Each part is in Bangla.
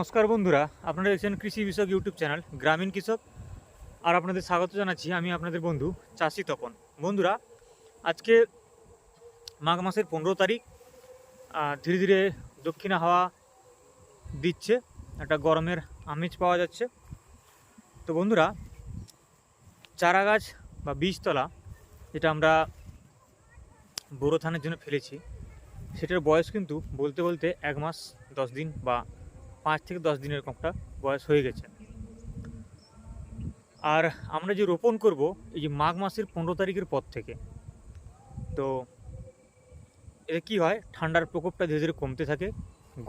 নমস্কার বন্ধুরা, আপনারা দেখছেন কৃষি বিষয়ক ইউটিউব চ্যানেল, গ্রামীণ কৃষক। আর আপনাদের স্বাগত জানাচ্ছি আমি আপনাদের বন্ধু চাষি তপন। বন্ধুরা, আজকে মাঘ মাসের পনেরো তারিখ ধীরে ধীরে দক্ষিণা হাওয়া দিচ্ছে, একটা গরমের আমেজ পাওয়া যাচ্ছে। তো বন্ধুরা চারা গাছ বা বীজতলা, যেটা আমরা বোরো ধানের জন্য ফেলেছি, সেটার বয়স কিন্তু বলতে বলতে এক মাস, দশ দিন বা পাঁচ থেকে দশ দিনের কমটা বয়স হয়ে গেছে। আর আমরা যে রোপণ করব, এই যে মাঘ মাসের পনেরো তারিখের পর থেকে, তো এতে কী হয়? ঠান্ডার প্রকোপটা ধীরে ধীরে কমতে থাকে।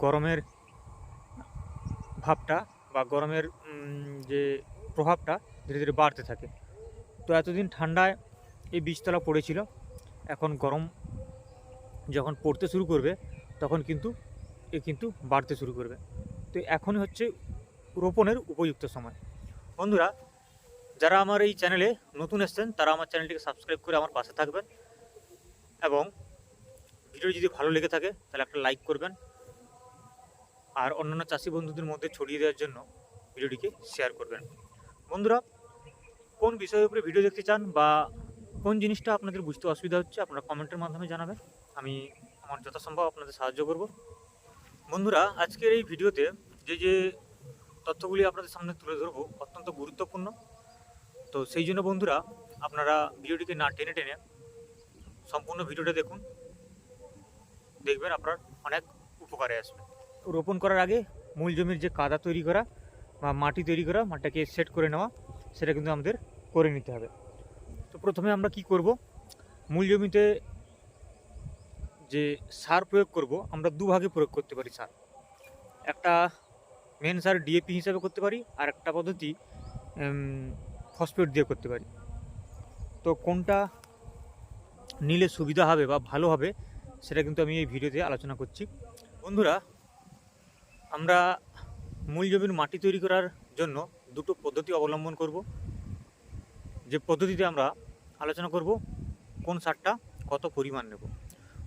গরমের ভাবটা বা গরমের যে প্রভাবটা ধীরে ধীরে বাড়তে থাকে। তো এতদিন ঠান্ডায় এই বীজতলা পড়েছিল। এখন গরম যখন পড়তে শুরু করবে, তখন কিন্তু এ কিন্তু বাড়তে শুরু করবে। তো এখনই হচ্ছে রোপণের উপযুক্ত সময়। বন্ধুরা, যারা আমার এই চ্যানেলে নতুন এসছেন, তারা আমার চ্যানেলটিকে সাবস্ক্রাইব করে আমার পাশে থাকবেন এবং ভিডিও যদি ভালো লেগে থাকে, তাহলে একটা লাইক করবেন। আর অন্যান্য চাষি বন্ধুদের মধ্যে ছড়িয়ে দেওয়ার জন্য ভিডিওটিকে শেয়ার করবেন। বন্ধুরা, কোন বিষয়ের উপরে ভিডিও দেখতে চান বা কোন জিনিসটা আপনাদের বুঝতে অসুবিধা হচ্ছে, আপনারা কমেন্টের মাধ্যমে জানাবেন। আমি আমার যথাসম্ভব আপনাদের সাহায্য করব। বন্ধুরা, আজকের এই ভিডিওতে যে যে তথ্যগুলি আপনাদের সামনে তুলে ধরবো অত্যন্ত গুরুত্বপূর্ণ। তো সেই জন্য বন্ধুরা, আপনারা ভিডিওটিকে না টেনে টেনে সম্পূর্ণ ভিডিওটা দেখুন। দেখবেন আপনার অনেক উপকারে আসবে। রোপণ করার আগে মূল জমির যে কাদা তৈরি করা বা মাটি তৈরি করা, মাটিটাকে সেট করে নেওয়া, সেটা কিন্তু আমাদের করে নিতে হবে। তো প্রথমে আমরা কি করব? মূল জমিতে যে সার প্রয়োগ করব, আমরা দুভাগে প্রয়োগ করতে পারি সার। একটা মেন সার ডিএপি হিসাবে করতে পারি, আর একটা পদ্ধতি ফসফেট দিয়ে করতে পারি। তো কোনটা নিলে সুবিধা হবে বা ভালো হবে, সেটা কিন্তু আমি এই ভিডিওতে আলোচনা করছি। বন্ধুরা, আমরা মূল জমির মাটি তৈরি করার জন্য দুটো পদ্ধতি অবলম্বন করব। যে পদ্ধতিতে আমরা আলোচনা করব, কোন সারটা কত পরিমাণ নেব।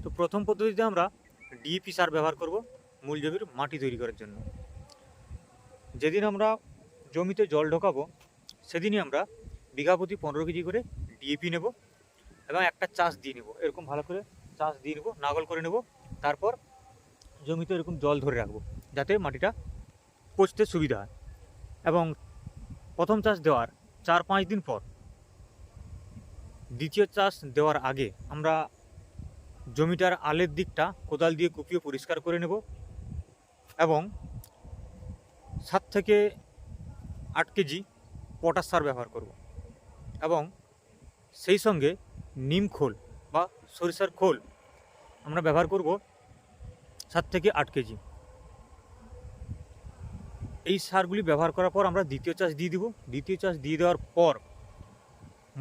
তো প্রথম পদ্ধতিতে আমরা ডিএপি সার ব্যবহার করব মূল জমির মাটি তৈরি করার জন্য। যেদিন আমরা জমিতে জল ঢোকাবো, সেদিনই আমরা বিঘা প্রতি পনেরো কেজি করে ডিএপি নেব এবং একটা চাষ দিয়ে নেব। এরকম ভালো করে চাষ দিয়ে নেব, নাগল করে নেব, তারপর জমিতে এরকম জল ধরে রাখব যাতে মাটিটা পচতে সুবিধা হয়। এবং প্রথম চাষ দেওয়ার চার পাঁচ দিন পর দ্বিতীয় চাষ দেওয়ার আগে আমরা জমিটার আলের দিকটা কোদাল দিয়ে কুপিয়ে পরিষ্কার করে নেব এবং সাত থেকে আট কেজি পটাশ সার ব্যবহার করব এবং সেই সঙ্গে নিম খোল বা সরিষার খোল আমরা ব্যবহার করব সাত থেকে আট কেজি। এই সারগুলি ব্যবহার করার পর আমরা দ্বিতীয় চাষ দিয়ে দিব। দ্বিতীয় চাষ দিয়ে দেওয়ার পর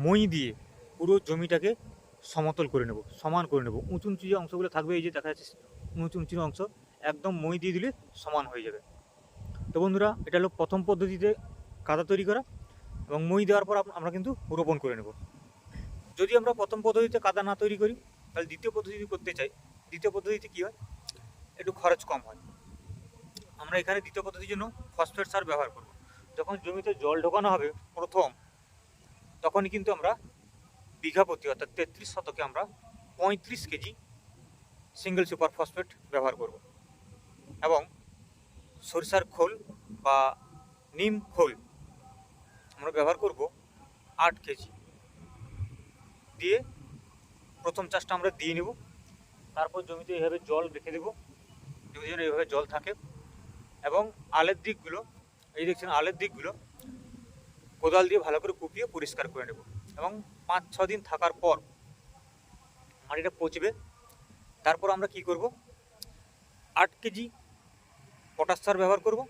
মই দিয়ে পুরো জমিটাকে সমতল করে নেব, সমান করে নেব। উঁচু উঁচু যে অংশগুলো থাকবে, এই যে দেখা যাচ্ছে উঁচু উঁচু অংশ, একদম মই দিয়ে দিলে সমান হয়ে যাবে। তো বন্ধুরা, এটা হলো প্রথম পদ্ধতিতে কাদা তৈরি করা এবং মই দেওয়ার পর আমরা কিন্তু রোপণ করে নেব। যদি আমরা প্রথম পদ্ধতিতে কাদা না তৈরি করি, তাহলে দ্বিতীয় পদ্ধতি করতে চাই, দ্বিতীয় পদ্ধতিতে কী হয়? একটু খরচ কম হয়। আমরা এখানে দ্বিতীয় পদ্ধতির জন্য ফসফেট সার ব্যবহার করব। যখন জমিতে জল ঢোকানো হবে প্রথম, তখনই কিন্তু আমরা বিঘা প্রতি অর্থাৎ তেত্রিশ শতকে আমরা পঁয়ত্রিশ কেজি সিঙ্গেল সুপার ফসফেট ব্যবহার করব। এবং সরিষার খোল বা নিম খোল আমরা ব্যবহার করব আট কেজি। দিয়ে প্রথম চাষটা আমরা দিয়ে নেব, তারপর জমিতে এইভাবে জল রেখে দেবো। জমিতে যেন এইভাবে জল থাকে এবং আলের দিকগুলো, এই দেখছেন আলের দিকগুলো কোদাল দিয়ে ভালো করে কুপিয়ে পরিষ্কার করে নেব এবং পাঁচ ছ দিন থাকার পর মাটিটা পচবে। তারপর আমরা কি করব? আট কেজি পটাশ সার ব্যবহার করব।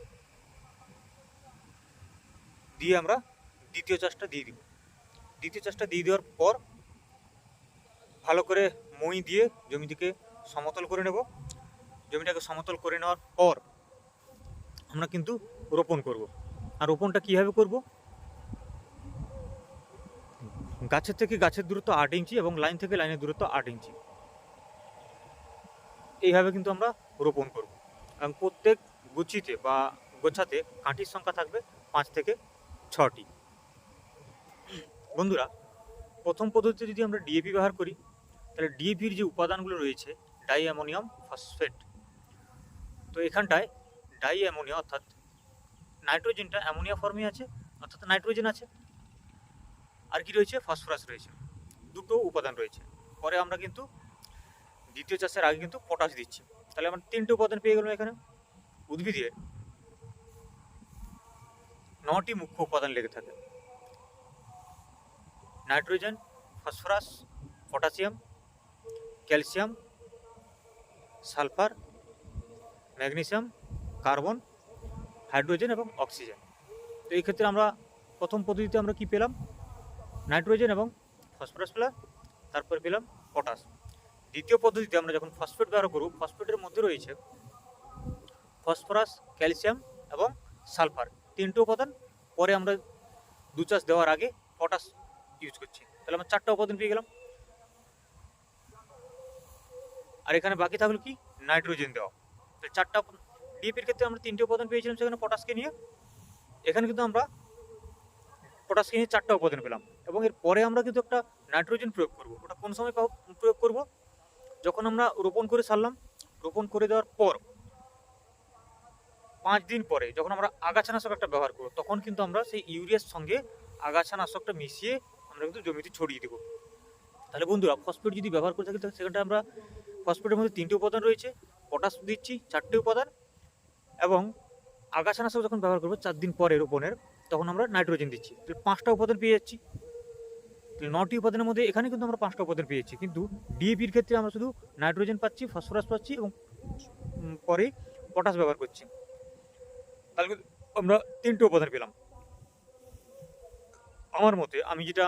দিয়ে আমরা দ্বিতীয় চাষটা দিয়ে দিব। দ্বিতীয় চাষটা দিয়ে দেওয়ার পর ভালো করে মই দিয়ে জমিটিকে সমতল করে নেব। জমিটাকে সমতল করে নেওয়ার পর আমরা কিন্তু রোপণ করব। আর রোপণটা কীভাবে করব? গাছের থেকে গাছের দূরত্ব আট ইঞ্চি এবং লাইন থেকে লাইনের দূরত্ব আট ইঞ্চি। এইভাবে কিন্তু আমরা রোপণ করব। এবং প্রত্যেক গুছিতে বা গোছাতে কাঁটির সংখ্যা থাকবে পাঁচ থেকে ছটি। বন্ধুরা, প্রথম পদ্ধতিতে যদি আমরা ডিএপি ব্যবহার করি, তাহলে ডিএপির যে উপাদানগুলো রয়েছে ডাই অ্যামোনিয়াম ফসফেট। তো এখানটায় ডাই অ্যামোনিয়া অর্থাৎ নাইট্রোজেনটা অ্যামোনিয়া ফর্মে আছে, অর্থাৎ নাইট্রোজেন আছে। আর কি রয়েছে? ফসফরাস রয়েছে। দুটো উপাদান রয়েছে। পরে আমরা কিন্তু দ্বিতীয় চাষের আগে কিন্তু পটাশ দিচ্ছি। তাহলে আমরা তিনটে উপাদান পেয়ে গেলাম এখানে। উদ্ভিদের নটি মুখ্য উপাদান লেগে থাকে। Nitrogen, phosphorus, potassium, calcium, sulphur, magnesium, carbon, hydrogen এবং অক্সিজেন। তো এই ক্ষেত্রে আমরা প্রথম পদ্ধতিতে আমরা কি পেলাম? নাইট্রোজেন এবং ফসফরাস পেলাম তারপর পেলাম পটাশ। দ্বিতীয় পদ্ধতিতে আমরা যখন ফসফেট ব্যবহার করব, ফসফেটের মধ্যে রয়েছে ফসফরাস, ক্যালসিয়াম এবং সালফার। তিনটে উপাদান, পরে আমরা দু চাষ দেওয়ার আগে পটাশ ইউজ করছি। তাহলে আমরা চারটা উপাদান পেয়ে গেলাম। আর এখানে বাকি থাকল কি? নাইট্রোজেন দেওয়া। তো চারটা ডিএপির ক্ষেত্রে আমরা তিনটে উপাদান পেয়েছিলাম সেখানে পটাশকে নিয়ে। এখানে কিন্তু আমরা পটাশকে নিয়ে চারটা উপাদান পেলাম। এবং এর পরে আমরা কিন্তু একটা নাইট্রোজেন প্রয়োগ করব। ওটা কোন সময় প্রয়োগ করব। যখন আমরা রোপণ করে সারলাম রোপণ করে দেওয়ার পর, পাঁচ দিন পরে যখন আমরা আগাছানাশক একটা ব্যবহার করব, তখন কিন্তু আমরা সেই ইউরিয়ার সঙ্গে আগাছানাশকটা মিশিয়ে আমরা কিন্তু জমিতে ছড়িয়ে দেবো। তাহলে বন্ধুরা, ফসফেট যদি ব্যবহার করে থাকি, তাহলে সেখানটা আমরা ফসফেটের মধ্যে তিনটে উপাদান রয়েছে, পটাশ দিচ্ছি, চারটে উপাদান, এবং আগাছানাশক যখন ব্যবহার করব চার দিন পরে রোপণের, তখন আমরা নাইট্রোজেন দিচ্ছি। তাহলে পাঁচটা উপাদান পেয়ে যাচ্ছি। নটি উপাদানের মধ্যে এখানে কিন্তু আমরা পাঁচটা উপাদান পেয়েছি। কিন্তু ডিএপির ক্ষেত্রে আমরা শুধু নাইট্রোজেন পাচ্ছি, ফসফরাস পাচ্ছি এবং পরে পটাশ ব্যবহার করছি। তাহলে আমরা তিনটে উপাদান পেলাম। আমার মতে আমি যেটা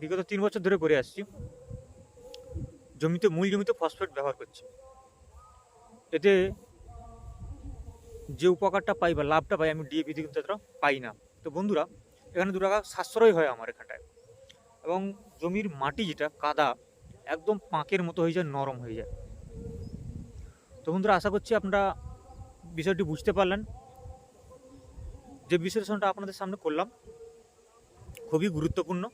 বিগত তিন বছর ধরে করে আসছি, জমিতে মূল জমিতে ফসফেট ব্যবহার করছি। এতে যে উপকারটা পাই বা লাভটা পাই আমি ডিএপিতে কিন্তু পাই না। তো বন্ধুরা, এখানে দু টাকা সাশ্রয় হয় আমার এখানটায়। এবং জমির মাটি যেটা, কাদা, একদম পাঁকের মতো হয়ে যায়, নরম হয়ে যায়। তো বন্ধুরা, আশা করছি আপনারা বিষয়টি বুঝতে পারলেন। যে বিশ্লেষণটা আপনাদের সামনে করলাম, খুবই গুরুত্বপূর্ণ।